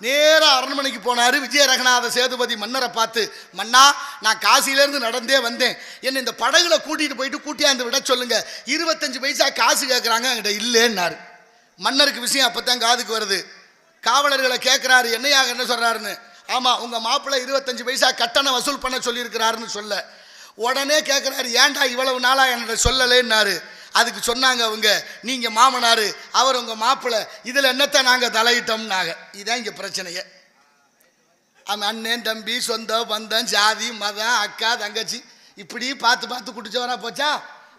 நேராக அரண்மனைக்கு போனாரு. விஜயரகநாத சேதுபதி மன்னரை பார்த்து மன்னா நான் காசியிலேருந்து நடந்தே வந்தேன். என்னை இந்த படகுல கூட்டிகிட்டு போயிட்டு கூட்டியாந்து விட சொல்லுங்க. இருபத்தஞ்சு பைசா காசு கேட்குறாங்க என்கிட்ட இல்லைன்னாரு. மன்னருக்கு விஷயம் அப்பதான் காதுக்கு வருது. காவலர்களை கேட்குறாரு என்னையாக என்ன சொல்கிறாருன்னு ஆமாம் உங்கள் மாப்பிள்ளை இருபத்தஞ்சு பைசா கட்டணம் வசூல் பண்ண சொல்லியிருக்கிறாருன்னு சொல்ல. உடனே கேட்குறாரு ஏன்டா இவ்வளவு நாளாக என்கிட்ட சொல்லலைன்னாரு. அதுக்கு சொன்னாங்க அவங்க நீங்கள் மாமனார் அவர் உங்கள் மாப்பிள்ளை இதில் என்னத்தை நாங்கள் தலையிட்டோம்னாங்க. இதான் இங்கே பிரச்சனையே. அவன் அண்ணன் தம்பி சொந்தம் பந்தம் ஜாதி மதம் அக்கா தங்கச்சி இப்படி பார்த்து பார்த்து குடிச்சவனா போச்சா?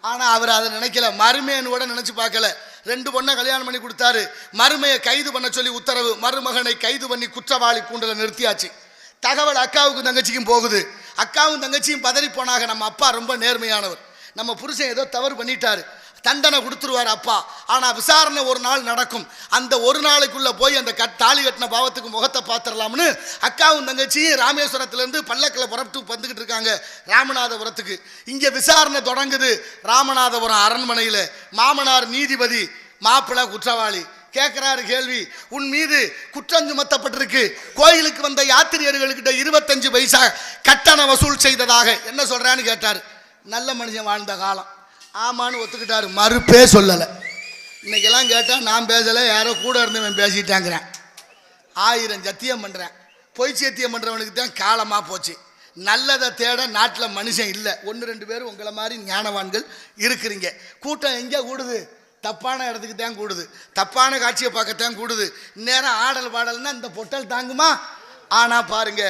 ஆனால் அவர் அதை நினைக்கல. மருமையன்னு கூட நினச்சி பார்க்கல. ரெண்டு பொண்ணை கல்யாணம் பண்ணி கொடுத்தாரு. மருமையை கைது பண்ண சொல்லி உத்தரவு. மருமகனை கைது பண்ணி குற்றவாளி கூண்டல நிறுத்தியாச்சு. தகவல் அக்காவுக்கும் தங்கச்சிக்கும் போகுது. அக்காவும் தங்கச்சியும் பதறி போனாங்க நம்ம அப்பா ரொம்ப நேர்மையானவர். நம்ம புருஷன் ஏதோ தவறு பண்ணிட்டாரு. தண்டனை கொடுத்துருவார் அப்பா. ஆனால் விசாரணை ஒரு நாள் நடக்கும். அந்த ஒரு நாளைக்குள்ளே போய் அந்த கட் தாலி கட்டின பாவத்துக்கு முகத்தை பார்த்துடலாம்னு அக்காவும் தங்கச்சியும் ராமேஸ்வரத்துலேருந்து பல்லக்கில் புறப்பட்டு வந்துக்கிட்டு இருக்காங்க ராமநாதபுரத்துக்கு. இங்கே விசாரணை தொடங்குது ராமநாதபுரம் அரண்மனையில். மாமனார் நீதிபதி மாப்பிள்ளை குற்றவாளி. கேட்குறாரு கேள்வி. உன் மீது குற்றம் சுமத்தப்பட்டிருக்கு. கோயிலுக்கு வந்த யாத்திரியர்கள்கிட்ட இருபத்தஞ்சு பைசா கட்டண வசூல் செய்ததாக. என்ன சொல்கிறான்னு கேட்டார். நல்ல மனுஷன் வாழ்ந்த காலம். ஆமான்னு ஒத்துக்கிட்டாரு. மறுப்பே சொல்லலை. இன்னைக்கெல்லாம் கேட்டால் நான் பேசலை யாரோ கூட இருந்தவன் பேசிட்டாங்கிறேன். ஆயிரம் சத்தியம் பண்ணுறேன் பொய் சத்தியம் பண்ணுறவனுக்கு தான் காலமாக போச்சு. நல்லதை தேட நாட்டில் மனுஷன் இல்லை. ஒன்று ரெண்டு பேர் உங்களை மாதிரி ஞானவான்கள் இருக்கிறீங்க. கூட்டம் எங்கே கூடுது? தப்பான இடத்துக்கு தான் கூடுது. தப்பான காட்சியை பார்க்கத்தான் கூடுது. இந்நேரம் ஆடல் பாடல்னா இந்த பொட்டல் தாங்குமா? ஆனால் பாருங்கள்